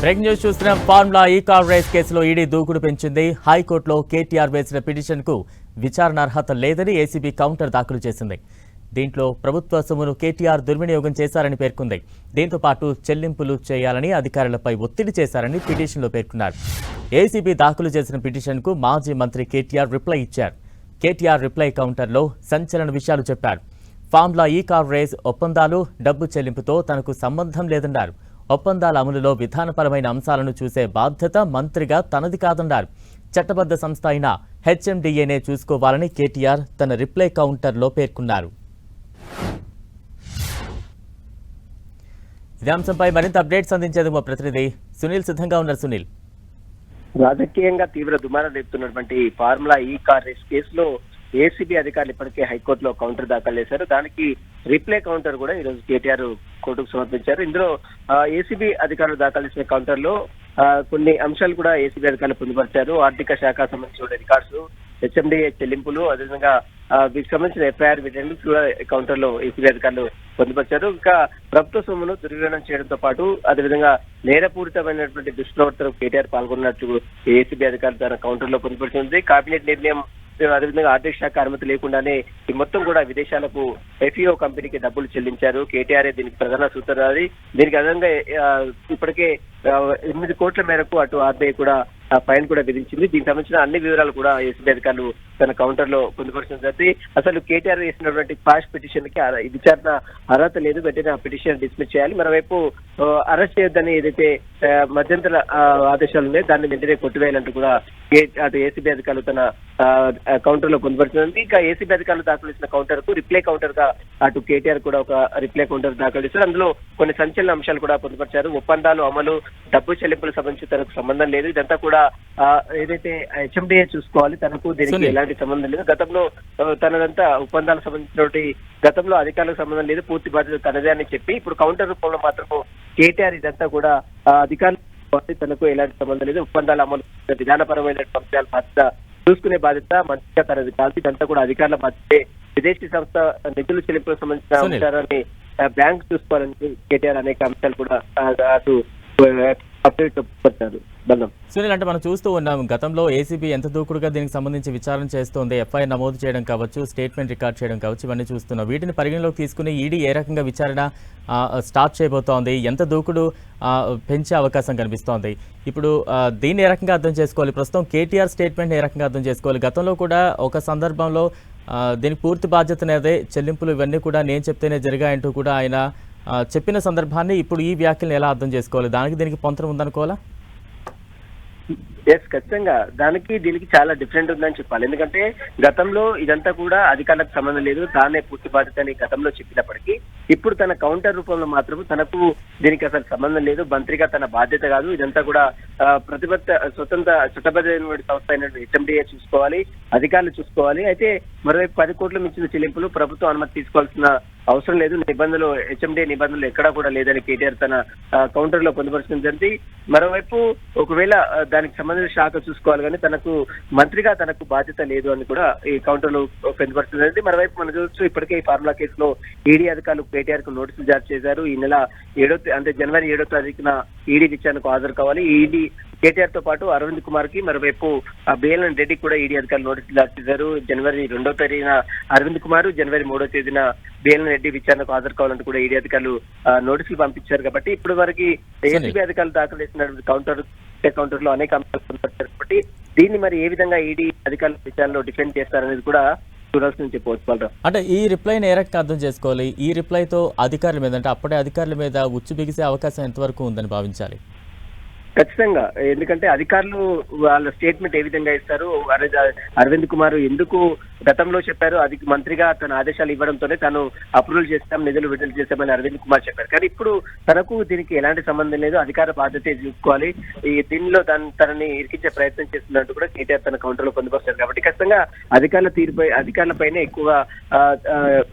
Break news చూసిన formula E car race కేసులో ED దూకుడు పెంచింది. హైకోర్టులో కేటీఆర్ వేసిన పిటిషన్కు విచారణ అర్హత లేదని ఏసీబీ కౌంటర్ దాఖలు చేసింది. దీంట్లో ప్రభుత్వ సొమ్మును కేటీఆర్ దుర్వినియోగం చేశారని పేర్కొంది. దీంతో పాటు చెల్లింపులు చేయాలని అధికారులపై ఒత్తిడి చేశారని పిటిషన్లో పేర్కొన్నారు. ఏసీబీ దాఖలు చేసిన పిటిషన్కు మాజీ మంత్రి కేటీఆర్ రిప్లై ఇచ్చారు. కేటీఆర్ రిప్లై కౌంటర్లో సంచలన విషయాలు చెప్పారు. ఫామ్లా ఈ కార్ రేస్ ఒప్పందాలు డబ్బు చెల్లింపుతో తనకు సంబంధం లేదన్నారు. ఒప్పందాల అమలులో విధానపరమైన అంశాలను చూసే బాధ్యత మంత్రిగా తనది కాదన్నారు. చట్టబద్ధ సంస్థ అయిన హెచ్ఎండిఏనే చూసుకోవాలని కేటీఆర్ తన రిప్లై కౌంటర్లో పేర్కొన్నారు. ఇదే అంశంపై మరింత అప్డేట్స్ అందించేందుకు మా ప్రతినిధి సునీల్. సిద్ధంగా ఉన్నారు సునీల్. రాజకీయంగా తీవ్ర దుమారం రేపుతున్నటువంటి ఫార్ములా ఈ కార్ రేస్ కేసులో ఏసీబీ అధికారులు ఇప్పటికే హైకోర్టులో కౌంటర్ దాఖలు చేశారు. దానికి రిప్లై కౌంటర్ కూడా ఈ రోజు కేటీఆర్ కోర్టుకు సమర్పించారు. ఇందులో ఏసీబీ అధికారులు దాఖలు చేసిన కౌంటర్లో కొన్ని అంశాలు కూడా ఏసీబీ అధికారులు పొందుపరిచారు. ఆర్థిక శాఖ సంబంధించిన రికార్డ్స్ హెచ్ఎండిఏ చెల్లింపులు అదేవిధంగా వీటికి సంబంధించిన ఎఫ్ఐఆర్ వీటన్నిటి కూడా కౌంటర్లో ఏసీబీ అధికారులు పొందుపరిచారు. ఇంకా ప్రభుత్వ సొమ్మును దుర్వినియోగం చేయడంతో పాటు అదేవిధంగా నేరపూరితమైనటువంటి దుష్ప్రవర్తన కేటీఆర్ పాల్గొన్నట్టు ఏసీబీ అధికారులు తన కౌంటర్లో పొందుపరిచింది కేబినెట్ నిర్ణయం అదేవిధంగా ఆర్థిక శాఖ అనుమతి లేకుండానే ఈ మొత్తం కూడా విదేశాలకు ఎఫ్ఈఓ కంపెనీకి డబ్బులు చెల్లించారు. కేటీఆర్ దీనికి ప్రధాన సూత్రధారి దీనికి అదనంగా ఇప్పటికే ఎనిమిది కోట్ల మేరకు అటు ఆర్బీఐ కూడా ఫైన్ కూడా విధించింది. దీనికి సంబంధించిన అన్ని వివరాలు కూడా ఎస్బీ అధికారులు తన కౌంటర్లో పొందుపరిచిన జరిగి అసలు కేటీఆర్ వేసినటువంటి పాస్ పిటిషన్కి విచారణ అర్హత లేదు. వెంటనే ఆ పిటిషన్ డిస్మిస్ చేయాలి. మరోవైపు అరెస్ట్ చేయొద్దని ఏదైతే మధ్యంతర ఆదేశాలు ఉన్నాయో దాన్ని వెంటనే కొట్టివేయాలంటూ కూడా అటు ఏసీబీ అధికారులు తన కౌంటర్లో పొందుపరిచింది ఇంకా ఏసీబీ అధికారులు దాఖలు చేసిన కౌంటర్కు రిప్లై కౌంటర్గా అటు కేటీఆర్ కూడా ఒక రిప్లై కౌంటర్ దాఖలు చేశారు. అందులో కొన్ని సంచలన అంశాలు కూడా పొందుపరిచారు. ఒప్పందాలు అమలు డబ్బు చెల్లింపులకు సంబంధించి తనకు సంబంధం లేదు. ఇదంతా కూడా ఏదైతే హెచ్ఎండిఏ చూసుకోవాలి. తనకు దీనికి సునీల్. ఎలాంటి సంబంధం లేదు. గతంలో తనదంతా ఒప్పందాలకు సంబంధించినటువంటి గతంలో అధికారులకు సంబంధం లేదు. పూర్తి బాధ్యత తనదే అని చెప్పి ఇప్పుడు కౌంటర్ రూపంలో మాత్రం కేటీఆర్ ఇదంతా కూడా అధికారులు తనకు ఎలాంటి సంబంధం లేదు. ఒప్పందాల అమలు విధానపరమైన అంశాలు బాధ్యత చూసుకునే బాధ్యత మంచిగా తనది కాదు. ఇదంతా కూడా అధికారుల బాధ్యతే. విదేశీ సంస్థ నిధులు చెల్లింపులకు సంబంధించిన. అంశాలని బ్యాంక్ చూసుకోవాలని కేటీఆర్ అనేక అంశాలు కూడా అటు అప్డేట్ సునీల్ అంటే మనం చూస్తూ ఉన్నాం గతంలో ఏసీబీ ఎంత దూకుడుగా దీనికి సంబంధించి విచారణ చేస్తోంది ఎఫ్ఐఆర్ నమోదు చేయడం కావచ్చు స్టేట్మెంట్ రికార్డ్ చేయడం కావచ్చు ఇవన్నీ చూస్తున్నాం. వీటిని పరిగణలోకి తీసుకుని ఈడీ ఏ రకంగా విచారణ ఆ, స్టార్ట్ చేయబోతోంది ఎంత దూకుడు ఆ, పెంచే అవకాశం కనిపిస్తోంది. ఇప్పుడు దీన్ని ఏ రకంగా అర్థం చేసుకోవాలి? ప్రస్తుతం కేటీఆర్ స్టేట్మెంట్ ఏ రకంగా అర్థం చేసుకోవాలి? గతంలో కూడా ఒక సందర్భంలో దీని దీనికి పూర్తి బాధ్యతనేదే చెల్లింపులు ఇవన్నీ కూడా నేను చెప్తేనే జరిగాయంటూ కూడా ఆయన చెప్పిన సందర్భాన్ని ఇప్పుడు ఈ వ్యాఖ్యలను ఎలా అర్థం చేసుకోవాలి? దానికి దీనికి పొంతన ఉందనుకోవాలా? ఎస్ ఖచ్చితంగా. దానికి దీనికి చాలా డిఫరెంట్ ఉందని చెప్పాలి. ఎందుకంటే గతంలో ఇదంతా కూడా అధికారులకు సంబంధం లేదు. తానే పూర్తి బాధ్యత అని గతంలో చెప్పినప్పటికీ ఇప్పుడు తన కౌంటర్ రూపంలో మాత్రం తనకు దీనికి అసలు సంబంధం లేదు. మంత్రిగా తన బాధ్యత కాదు. ఇదంతా కూడా ప్రతిబద్ధ స్వతంత్ర చట్టబద్ధమైన సంస్థ అయినటువంటి హెచ్ఎండిఏ చూసుకోవాలి. అధికారులు చూసుకోవాలి. అయితే మరోవైపు పది కోట్ల మించిన చెల్లింపులు ప్రభుత్వం అనుమతి తీసుకోవాల్సిన అవసరం లేదు. నిబంధనలు హెచ్ఎండి నిబంధనలు ఎక్కడా కూడా లేదని కేటీఆర్ తన కౌంటర్లో పొందుపరచడం జరిగింది. మరోవైపు ఒకవేళ దానికి సంబంధించిన శాఖ చూసుకోవాలి కానీ తనకు మంత్రిగా తనకు బాధ్యత లేదు అని కూడా ఈ కౌంటర్లో పొందుపరచడం జరిగింది. మరోవైపు మనం చూడొచ్చు ఇప్పటికే ఈ ఫార్ములా కేసులో ఈడీ అధికారులు కేటీఆర్కు నోటీసులు జారీ చేశారు. ఈ నెల ఏడో అంటే జనవరి ఏడో తారీఖున ఈడీ విచారణకు హాజరు కావాలి. ఈడీ కేటీఆర్తో పాటు అరవింద్ కుమార్కి మరోవైపు బిఎల్ఎన్ రెడ్డి కూడా ఈడీ అధికారులు నోటీసులు జారీ చేశారు. జనవరి రెండో తేదీన అరవింద్ కుమార్ జనవరి మూడో తేదీన బిఎల్ఎన్ రెడ్డి విచారణకు హాజరు కావాలంటూ కూడా ఈడీ అధికారులు నోటీసులు పంపించారు కాబట్టి ఇప్పుడు వరకు ఏసీబీ అధికారులు దాఖలు చేసిన కౌంటర్ కౌంటర్లో అనేక అంశాలు కాబట్టి దీన్ని మరి ఏ విధంగా ఈడీ అధికారుల విచారణలో డిఫెండ్ చేస్తారనేది కూడా చూడాల్సింది చెప్పవచ్చు అంటే ఈ రిప్లైని ఏ రకంగా అర్థం చేసుకోవాలి? ఈ రిప్లైతో అధికారుల మీద అంటే అప్పుడే అధికారుల మీద ఉచ్చు బిగిసే అవకాశం ఎంతవరకు ఉందని భావించాలి? ఖచ్చితంగా. ఎందుకంటే అధికారులు వాళ్ళ స్టేట్మెంట్ ఏ విధంగా ఇస్తారు? అరవింద్ కుమార్ ఎందుకు గతంలో చెప్పారు? అది మంత్రిగా తన ఆదేశాలు ఇవ్వడంతోనే తను అప్రూవల్ చేస్తాం నిధులు విడుదల చేస్తామని అరవింద్ కుమార్ చెప్పారు. కానీ ఇప్పుడు తనకు దీనికి ఎలాంటి సంబంధం లేదు. అధికార బాధ్యత చూసుకోవాలి. ఈ దీనిలో తన తనని ఇరికించే ప్రయత్నం చేస్తున్నట్టు కూడా కేటీఆర్ తన కౌంటర్లో పొందుపరిచారు. కాబట్టి ఖచ్చితంగా అధికారుల తీరుపై అధికారులపైనే ఎక్కువ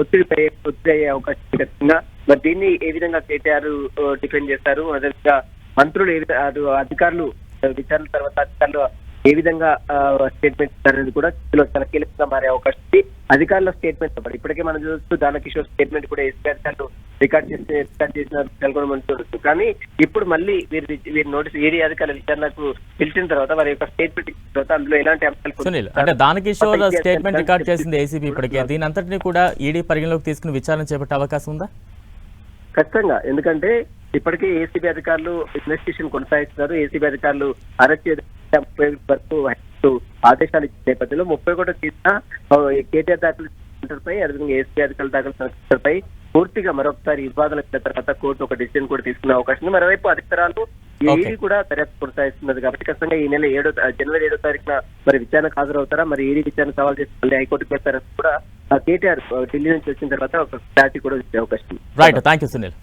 ఒత్తిడిపై ఒత్తిడి అయ్యే అవకాశం ఖచ్చితంగా. మరి దీన్ని ఏ విధంగా కేటీఆర్ డిఫెండ్ చేస్తారు? అదేవిధంగా మంత్రులు అటు అధికారులు విచారణ తర్వాత అధికారులు ఏ విధంగా స్టేట్మెంట్ ఇస్తారనేది కూడా ఇందులో చాలా కీలకంగా మారే అవకాశం ఉంది. అధికారుల స్టేట్మెంట్ మరి ఇప్పటికే మనం చూస్తూ దానకిషోర్ స్టేట్మెంట్ కూడా ఎస్పీ అధికారులు రికార్డ్ చేసి రికార్డ్ చేసిన కూడా మనం చూడొచ్చు. కానీ ఇప్పుడు మళ్ళీ వీరి వీరి నోటీస్ ఈడీ అధికారుల విచారణకు పిలిచిన తర్వాత వారి యొక్క స్టేట్మెంట్ తర్వాత అందులో ఎలాంటి అంశాలు సునీల్ అంటే దానకిషోర్ స్టేట్మెంట్ రికార్డ్ చేసింది ఏసీబీ ఇప్పటికే. దీని అంతటిని కూడా ఈడీ పరిగణలోకి తీసుకుని విచారణ చేపట్టే అవకాశం ఉందా? ఖచ్చితంగా. ఎందుకంటే ఇప్పటికే ఏసీబీ అధికారులు ఇన్వెస్టిగేషన్ కొనసాగిస్తున్నారు. ఏసీబీ అధికారులు అరెస్ట్ వరకు ఆదేశాలు ఇచ్చిన నేపథ్యంలో ముప్పై ఒకటో తీసిన కేటీఆర్ దాఖలు పై అదేవిధంగా ఏసీబీ అధికారులు దాఖలు పై పూర్తిగా మరొకసారి వివాదాలు వచ్చిన తర్వాత కోర్టు ఒక డిసిజన్ కూడా తీసుకునే అవకాశం ఉంది. మరోవైపు అధికారాలు ఈడీ కూడా దర్యాప్తు కొనసాగిస్తున్నది కాబట్టి ఖచ్చితంగా ఈ నెల ఏడో జనవరి ఏడో తారీఖున మరి విచారణకు హాజరవుతారా? మరి ఈడీ విచారణ సవాల్ చేసి మళ్ళీ హైకోర్టుకు వెళ్తారని కూడా కేటీఆర్ ఢిల్లీ నుంచి వచ్చిన తర్వాత ఒక క్లారిటీ కూడా వచ్చే అవకాశం రైట్ థ్యాంక్ యూ సునీల్